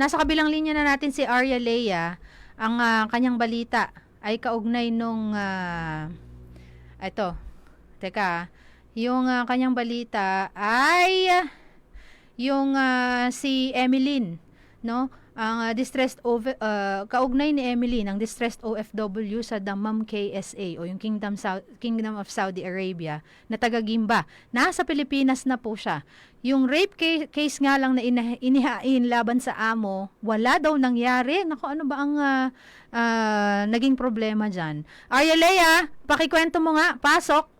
nasa kabilang linya na natin si Arya Leia. Ang ah, kanyang balita ay kaugnay nung ah, ito. Teka, ah. yung ah, kanyang balita ay yung ah, si Emeline, no? Ang ah, distressed over, ah, kaugnay ni Emily ng distressed OFW sa Dammam KSA o yung Kingdom Sau- Kingdom of Saudi Arabia na taga Gimba. Nasa Pilipinas na po siya. Yung rape ca- case nga lang na ina- inihain laban sa amo, wala daw nangyari. Naku, ano ba ang ah, ah, naging problema diyan? Arya Lea, pakikwento mo nga, pasok.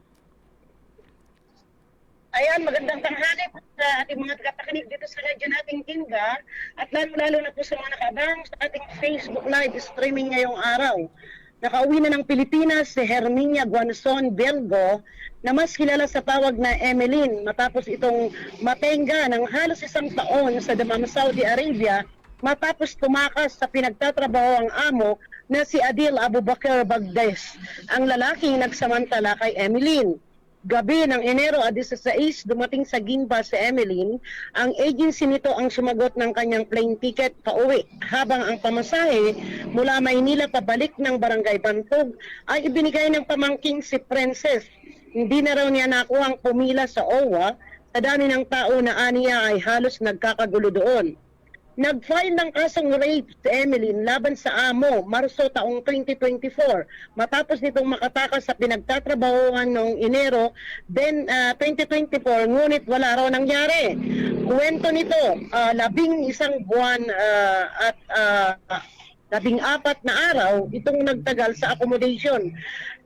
Ayan, magandang tanghali po sa ating mga tagapakinig dito sa radyo nating Kinga at lalo-lalo na po sa mga nakabang sa ating Facebook live streaming ngayong araw. Nakauwi na ng Pilipinas si Herminia Guanzon Belgo na mas kilala sa tawag na Emeline matapos itong matenga ng halos isang taon sa Dammam, Saudi Arabia matapos tumakas sa pinagtatrabaho ang amo na si Adil Abubakar Bagdes, ang lalaking nagsamantala kay Emeline. Gabi ng Enero 16, dumating sa Ginba si Emeline. Ang agency nito ang sumagot ng kanyang plane ticket pauwi. Habang ang pamasahe mula Maynila pabalik ng Barangay Bantog ay ibinigay ng pamangking si Princess. Hindi na raw niya nakuha ang pumila sa OWA. Sa dami ng tao na aniya ay halos nagkakagulo doon. Nag-file ng kasong rape si Emeline laban sa amo Marso taong 2024 matapos nitong makatakas sa pinagtatrabahuhan noong Enero then ah, 2024 ngunit wala raw nangyari. Kwento nito, ah, labing isang buwan ah, at ah, labing apat na araw itong nagtagal sa accommodation.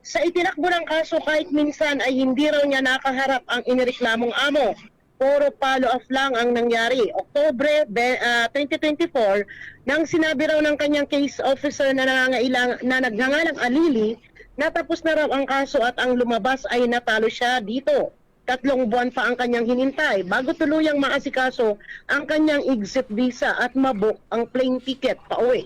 Sa itinakbo ng kaso kahit minsan ay hindi raw niya nakaharap ang inireklamong amo puro follow-up lang ang nangyari. Oktobre ah, 2024, nang sinabi raw ng kanyang case officer na nangangailang na nagngangalang Alili, natapos na raw ang kaso at ang lumabas ay natalo siya dito. Tatlong buwan pa ang kanyang hinintay bago tuluyang maasikaso ang kanyang exit visa at mabook ang plane ticket pauwi.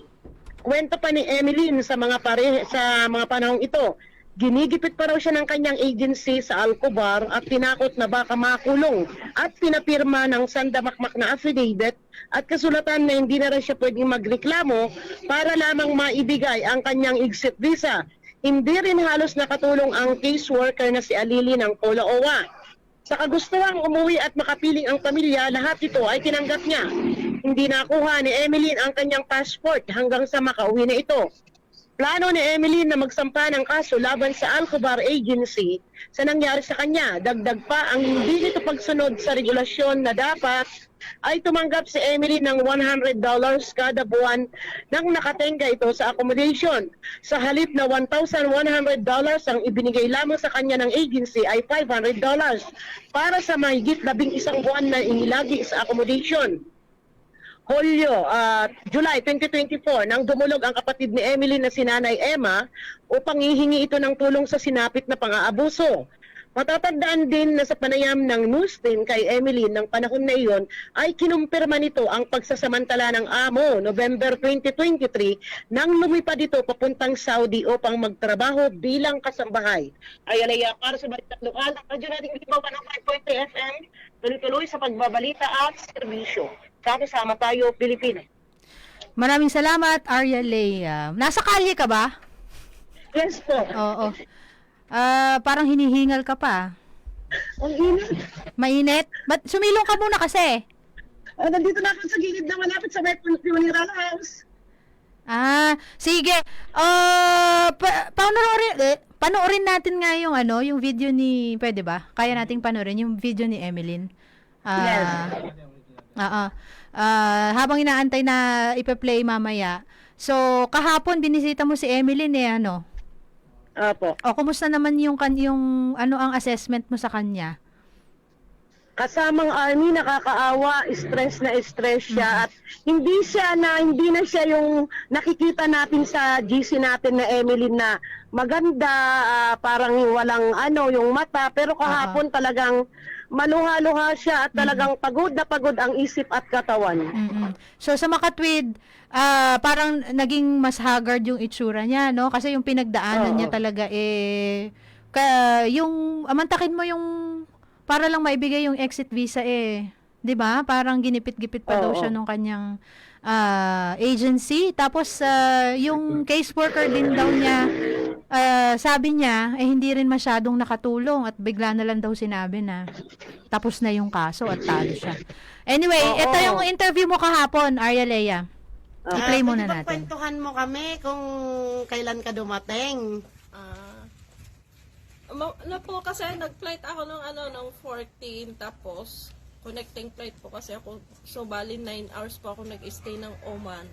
Kwento pa ni Emeline sa mga pare sa mga panahong ito, ginigipit pa raw siya ng kanyang agency sa Alcobar at tinakot na baka makulong at pinapirma ng sandamakmak na affidavit at kasulatan na hindi na rin siya pwedeng magreklamo para lamang maibigay ang kanyang exit visa. Hindi rin halos nakatulong ang caseworker na si Alili ng Pola Owa. Sa kagustuhang umuwi at makapiling ang pamilya, lahat ito ay tinanggap niya. Hindi nakuha ni Emeline ang kanyang passport hanggang sa makauwi na ito. Plano ni Emeline na magsampa ng kaso laban sa Alcobar Agency sa nangyari sa kanya. Dagdag pa ang hindi nito pagsunod sa regulasyon na dapat ay tumanggap si Emily ng $100 kada buwan nang nakatenga ito sa accommodation. Sa halip na $1,100 ang ibinigay lamang sa kanya ng agency ay $500 para sa mahigit labing isang buwan na inilagi sa accommodation. Hulyo, ah, July 2024, nang dumulog ang kapatid ni Emily na si Nanay Emma upang ihingi ito ng tulong sa sinapit na pang-aabuso. Matatandaan din na sa panayam ng news din kay Emily ng panahon na iyon ay kinumpirma nito ang pagsasamantala ng amo November 2023 nang lumipad ito papuntang Saudi upang magtrabaho bilang kasambahay. Ay alaya para sa balitang lokal, ang radyo nating Libaw 105.3 FM, tuloy-tuloy sa pagbabalita at serbisyo. Sama-sama tayo, Pilipinas. Maraming salamat, Arya Lea. Nasa kalye ka ba? Yes po. Oo. Ah, parang hinihingal ka pa. Ang init. Mainit? Ba't sumilong ka muna kasi? Ah, nandito na ako sa gilid na malapit sa may funeral house. Ah, sige. Ah, pa panoorin, eh, panoorin natin nga yung ano, yung video ni, pwede ba? Kaya nating panoorin yung video ni Emeline. Ah, Oo. Ah, habang inaantay na ipe-play mamaya. So, kahapon binisita mo si Emeline eh, ano? Apo. O, kumusta naman yung, kan yung ano ang assessment mo sa kanya? Kasamang army, nakakaawa, stress na stress siya at hindi siya na hindi na siya yung nakikita natin sa GC natin na Emily na maganda, ah, parang walang ano, yung mata, pero kahapon talagang maluha-luha siya at talagang pagod na pagod ang isip at katawan. mm So sa Makatwid, ah parang naging mas haggard yung itsura niya, no? Kasi yung pinagdaanan Oo. niya talaga eh ka, yung amantakin mo yung para lang maibigay yung exit visa eh, 'di ba? Parang ginipit-gipit pa daw Oo. siya nung kanyang ah, agency. Tapos, ah, yung caseworker din daw niya, ah, sabi niya, eh hindi rin masyadong nakatulong at bigla na lang daw sinabi na tapos na yung kaso at talo siya. Anyway, Oo. ito yung interview mo kahapon, Arya Lea. I-play Ah, muna pwede ba natin. kwentuhan mo kami kung kailan ka dumating. Ah. ma- na po kasi nag-flight ako nung ano nung 14 tapos connecting flight po kasi ako so bali 9 hours po ako nag-stay ng Oman.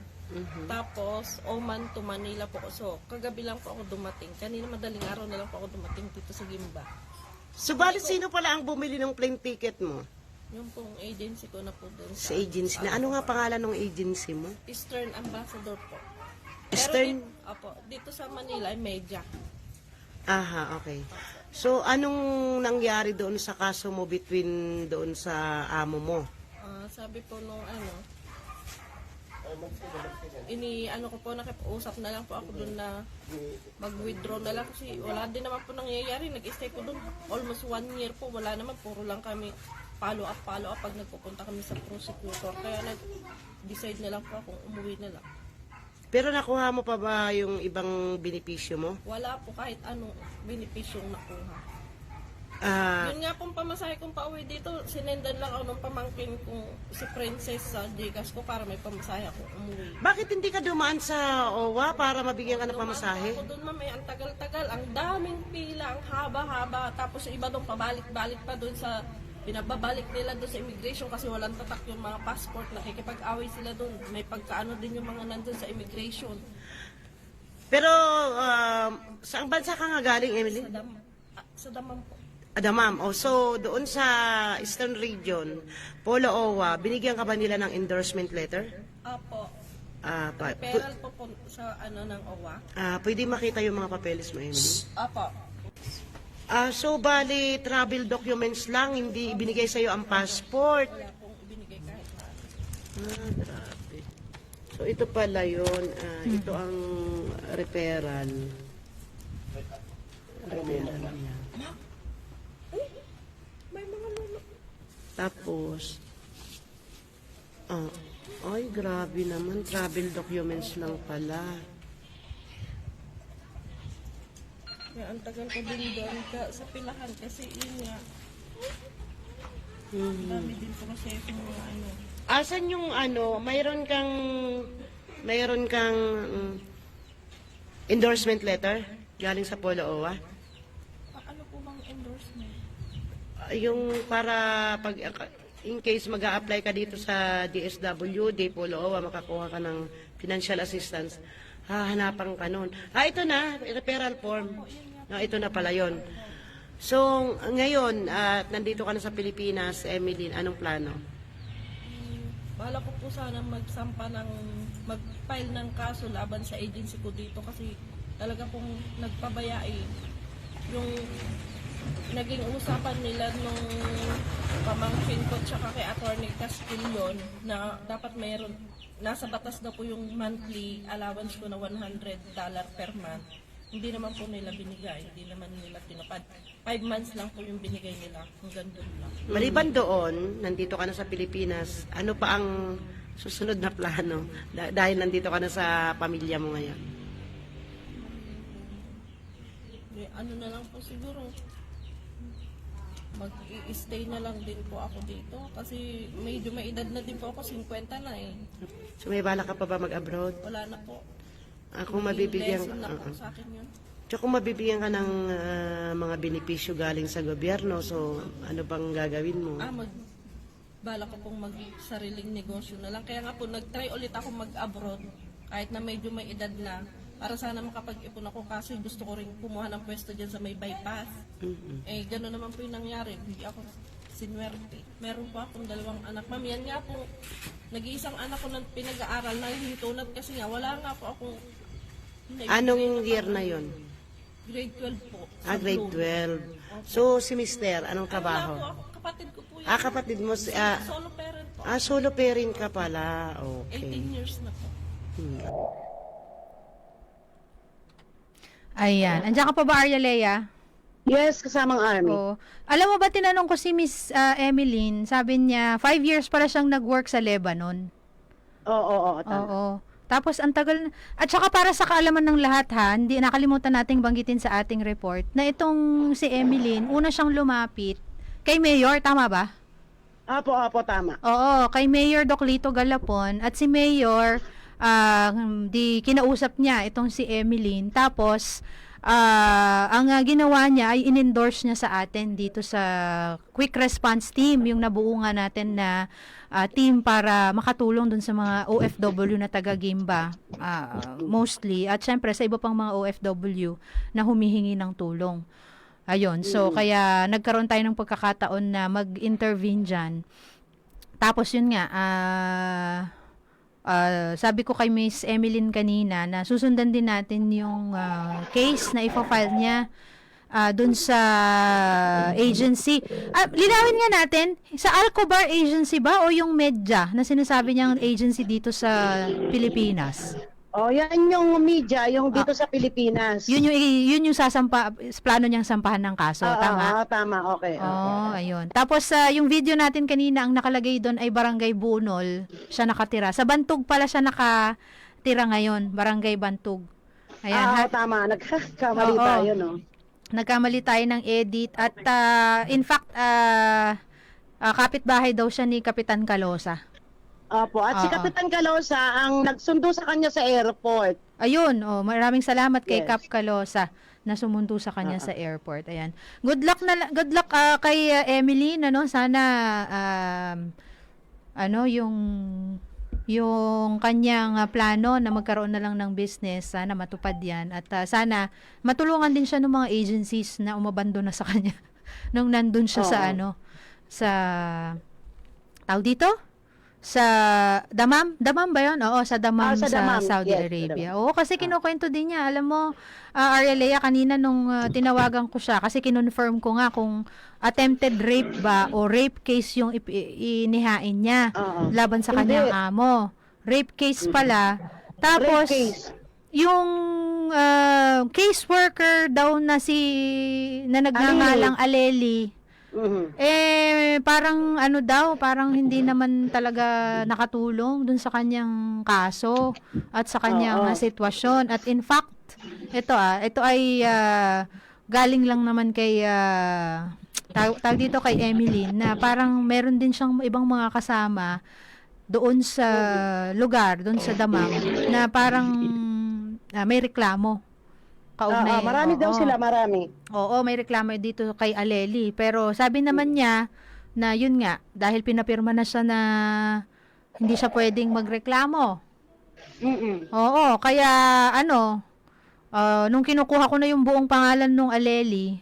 Tapos Oman to Manila po ako. So kagabi lang po ako dumating. Kanina madaling araw na lang po ako dumating dito sa Gimba. Subalit sino pala ang bumili ng plane ticket mo? Yung pong agency ko na po doon Sa agency na. Ano nga pangalan ng agency mo? Eastern Ambassador po. Eastern? Pero dito, opo, dito sa Manila ay Media. Aha, okay. So, anong nangyari doon sa kaso mo between doon sa amo mo? Ah, sabi po nung ano, ini ano ko po nakipausap na lang po ako doon na mag-withdraw na lang kasi wala din naman po nangyayari. Nag-stay po doon almost one year po. Wala naman, puro lang kami follow up, follow up pag nagpupunta kami sa prosecutor. Kaya nag-decide na lang po ako umuwi na lang. Pero nakuha mo pa ba yung ibang benepisyo mo? Wala po kahit anong benepisyong nakuha. Ah, Yun nga pong pamasahe kong pauwi dito, sinendan lang ako ng pamangkin kong si Princess sa Gcash ko para may pamasahe ako umuwi. bakit hindi ka dumaan sa OWA para mabigyan ka ng pamasahe? Ako doon ma'am, eh, ang tagal-tagal, ang daming pila, ang haba-haba. Tapos yung iba doon pabalik-balik pa doon sa pinababalik nila doon sa immigration kasi walang tatak yung mga passport. Nakikipag-away sila doon. May pagkaano din yung mga nandun sa immigration. Pero, um, saan bansa ka nga galing, Emily? Sa, dam, ah, sa damam po. Adamam. Oh, so, doon sa Eastern Region, Polo OWA, binigyan ka ba nila ng endorsement letter? Apo. Ah, pa, pu- Peral po po sa ano ng OWA. ah, pwede makita yung mga papeles mo, Emily? Apo. Ah, so, bali, travel documents lang, hindi ibinigay sa'yo ang passport. Wala pong ibinigay kahit na. Ah, grabe. So, ito pala yun. Ah, Ito ang referral. Referral niya. May mga lolo. Tapos, ah, ay, grabe naman. Travel documents lang pala. Kaya ang tagal ko din doon ka, sa pilahan kasi yun nga. Hmm. Dami din mga ano. Asan yung ano, mayroon kang, mayroon kang mm, endorsement letter galing sa Polo OWA? Ah, ano po bang endorsement? Ah, yung para pag in case mag apply ka dito sa DSWD, Polo OWA, makakuha ka ng financial assistance, hahanapan ka nun. Ah, ito na, referral form. No, ito na pala yon. So, ngayon, at nandito ka na sa Pilipinas, Emily, anong plano? Bala ko po sana magsampa ng, mag-file ng kaso laban sa agency ko dito kasi talaga pong nagpabaya eh. Yung naging usapan nila nung pamangkin ko tsaka kay Attorney Castillon na dapat mayroon, nasa batas na po yung monthly allowance ko na 100 dollar per month. Hindi naman po nila binigay, hindi naman nila tinupad. Five months lang po yung binigay nila, hanggang doon lang. Maliban doon, nandito ka na sa Pilipinas, ano pa ang susunod na plano? Da- dahil nandito ka na sa pamilya mo ngayon. Eh, ano na lang po siguro mag-i-stay na lang din po ako dito kasi medyo may edad na din po ako 50 na eh So may bala ka pa ba mag-abroad? wala na po Ah, kung mabibigyan lesson na po Oo. sa akin yun Tsaka kung mabibigyan ka ng ah, mga benepisyo galing sa gobyerno, so ano bang gagawin mo? ah mag bala ko pong mag sariling negosyo na lang kaya nga po nag-try ulit ako mag-abroad kahit na medyo may edad na para sana makapag-ipon ako kasi gusto ko rin kumuha ng pwesto dyan sa may bypass Mm-mm. Eh, gano'n naman po yung nangyari. Hindi ako sinwerte. Meron po akong dalawang anak. Ma'am, yan nga po, nag-iisang anak ko na pinag-aaral na hintunat kasi nga, wala nga po akong Anong year na yon? grade 12 po. Ah, grade Bloom. 12. So, si Mister, anong po trabaho? ako, kapatid ko po yan. Ah, kapatid mo, si- ah, Solo parent po. ah, solo parent ka pala. 18 Okay. years na po. Hmm. Ayan. Andiyan ka pa ba, Arya Lea? Yes, kasamang army. Oo. Alam mo ba, tinanong ko si Miss ah, Emeline, sabi niya, five years pala siyang nag-work sa Lebanon. Oo, oo, oo, tama. Oo. Tapos ang tagal na- at saka para sa kaalaman ng lahat ha, hindi nakalimutan nating banggitin sa ating report na itong si Emeline, una siyang lumapit kay Mayor, tama ba? Apo, apo, tama. Oo, kay Mayor Doclito Galapon at si Mayor ah, di kinausap niya itong si Emeline tapos ah, ang ah, ginawa niya ay in-endorse niya sa atin dito sa Quick Response Team yung nabuo nga natin na ah, team para makatulong dun sa mga OFW na taga Gimba ah, mostly at syempre sa iba pang mga OFW na humihingi ng tulong. Ayun, so kaya nagkaroon tayo ng pagkakataon na mag-intervene dyan. Tapos yun nga, ah ah, sabi ko kay Miss Emeline kanina na susundan din natin yung ah, case na ipa-file niya ah, dun sa agency. Ah, linawin nga natin, sa Alcobar agency ba o yung Medja na sinasabi niyang agency dito sa Pilipinas? Oh, yan yung media, yung dito sa Pilipinas. Ah. Yun yung yun yung sasampa plano niyang sampahan ng kaso, Oo, tama? oo, tama, okay. okay. Oh, ayun. Tapos sa yung video natin kanina ang nakalagay doon ay Barangay Bunol. Siya nakatira. Sa Bantog pala siya nakatira ngayon, Barangay Bantog. Ayan, Ah, ha- oo, tama. Nagkakamali Oo. tayo, no? nagkamali tayo ng edit at ah, in fact ah ah, kapitbahay daw siya ni Kapitan Kalosa. Opo. At si Oo. Kapitan Calosa ang nagsundo sa kanya sa airport. Ayun, oh, maraming salamat kay Yes. Kap Kalosa na sumundo sa kanya sa airport. Ayan. Good luck na la- good luck ah, kay ah, Emily ano, sana um, ano yung yung kanyang ah, plano na magkaroon na lang ng business, sana matupad 'yan at ah, sana matulungan din siya ng mga agencies na umabando na sa kanya nung nandun siya sa Oo. ano sa tawag dito sa Damam, Damam ba 'yon? Oo, sa Damam Ah, sa, sa. Saudi Yes, Arabia. Oo, kasi kinukwento din niya. Alam mo, uh, Arielea, kanina nung ah, tinawagan ko siya, kasi kinonfirm ko nga kung attempted rape ba o rape case yung inihain niya Oo. laban sa Hindi. kanyang amo. Rape case pala. Tapos, Rape case. yung ah, caseworker daw na si na nagngangalang Aleli, Mhm. eh, parang ano daw, parang hindi naman talaga nakatulong dun sa kanyang kaso at sa kanyang Oo. sitwasyon. At in fact, ito ah, ito ay ah, galing lang naman kay ah, tawag dito kay Emily na parang meron din siyang ibang mga kasama doon sa lugar, doon sa Damam na parang ah, may reklamo. Kaugnay. Oo, marami daw Oo. sila, marami. Oo, may reklamo dito kay Aleli. Pero sabi naman niya na yun nga, dahil pinapirma na siya na hindi siya pwedeng magreklamo. Mm-mm. Oo, kaya ano, ah, nung kinukuha ko na yung buong pangalan nung Aleli,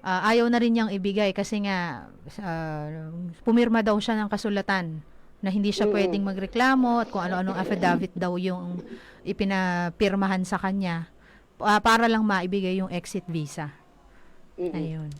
ah, ayaw na rin niyang ibigay kasi nga ah, pumirma daw siya ng kasulatan na hindi siya pwedeng magreklamo at kung ano-anong affidavit daw yung ipinapirmahan sa kanya ah, para lang maibigay yung exit visa. Mm-mm. Ayun.